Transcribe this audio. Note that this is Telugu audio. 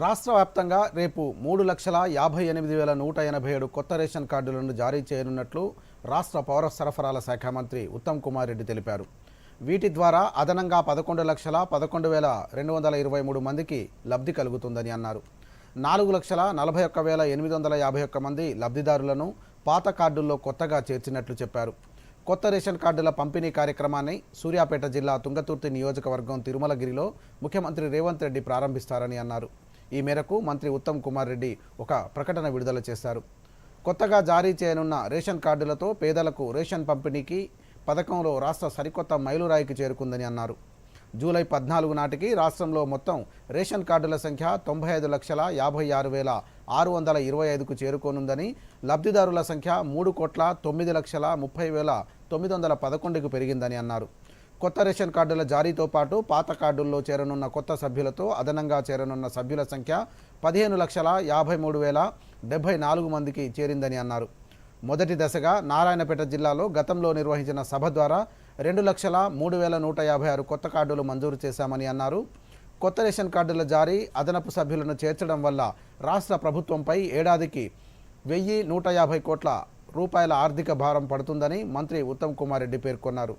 రాష్ట్ర వ్యాప్తంగా రేపు మూడు లక్షల యాభై ఎనిమిది వేల నూట ఎనభై ఏడు కొత్త రేషన్ కార్డులను జారీ చేయనున్నట్లు రాష్ట్ర పౌర సరఫరాల శాఖ మంత్రి ఉత్తమ్ కుమార్ రెడ్డి తెలిపారు. వీటి ద్వారా అదనంగా పదకొండు లక్షల పదకొండు వేల రెండు వందల ఇరవై మూడు మందికి లబ్ధి కలుగుతుందని అన్నారు. నాలుగు లక్షల నలభై ఒక్క వేల ఎనిమిది వందల యాభై ఒక్క మంది లబ్ధిదారులను పాత కార్డుల్లో కొత్తగా చేర్చినట్లు చెప్పారు. కొత్త రేషన్ కార్డుల పంపిణీ కార్యక్రమాన్ని సూర్యాపేట జిల్లా తుంగతుర్తి నియోజకవర్గం తిరుమలగిరిలో ముఖ్యమంత్రి రేవంత్ రెడ్డి ప్రారంభిస్తారని అన్నారు. ఈ మేరకు మంత్రి ఉత్తమ్ కుమార్ రెడ్డి ఒక ప్రకటన విడుదల చేశారు. కొత్తగా జారీ చేయనున్న రేషన్ కార్డులతో పేదలకు రేషన్ పంపిణీకి పథకంలో రాష్ట్ర సరికొత్త మైలురాయికి చేరుకుందని అన్నారు. జూలై పద్నాలుగు నాటికి రాష్ట్రంలో మొత్తం రేషన్ కార్డుల సంఖ్య తొంభై ఐదు లక్షల యాభై ఆరు వేల ఆరు వందల ఇరవై ఐదుకు చేరుకోనుందని లబ్ధిదారుల సంఖ్య మూడు కోట్ల తొమ్మిది లక్షల ముప్పై వేల తొమ్మిది వందల పదకొండుకు పెరిగిందని అన్నారు. కొత్త రేషన్ కార్డుల జారీతో పాటు పాత కార్డుల్లో చేరనున్న కొత్త సభ్యులతో అదనంగా చేరనున్న సభ్యుల సంఖ్య పదిహేను లక్షల యాభై మూడు వేల డెబ్బై నాలుగు మందికి చేరిందని అన్నారు. మొదటి దశగా నారాయణపేట జిల్లాలో గతంలో నిర్వహించిన సభ ద్వారా రెండు లక్షల మూడు వేల నూట యాభై ఆరు కొత్త కార్డులు మంజూరు చేశామని అన్నారు. కొత్త రేషన్ కార్డుల జారీ అదనపు సభ్యులను చేర్చడం వల్ల రాష్ట్ర ప్రభుత్వంపై ఏడాదికి వెయ్యి నూట యాభై కోట్ల రూపాయల ఆర్థిక భారం పడుతుందని మంత్రి ఉత్తమ్ కుమార్ రెడ్డి పేర్కొన్నారు.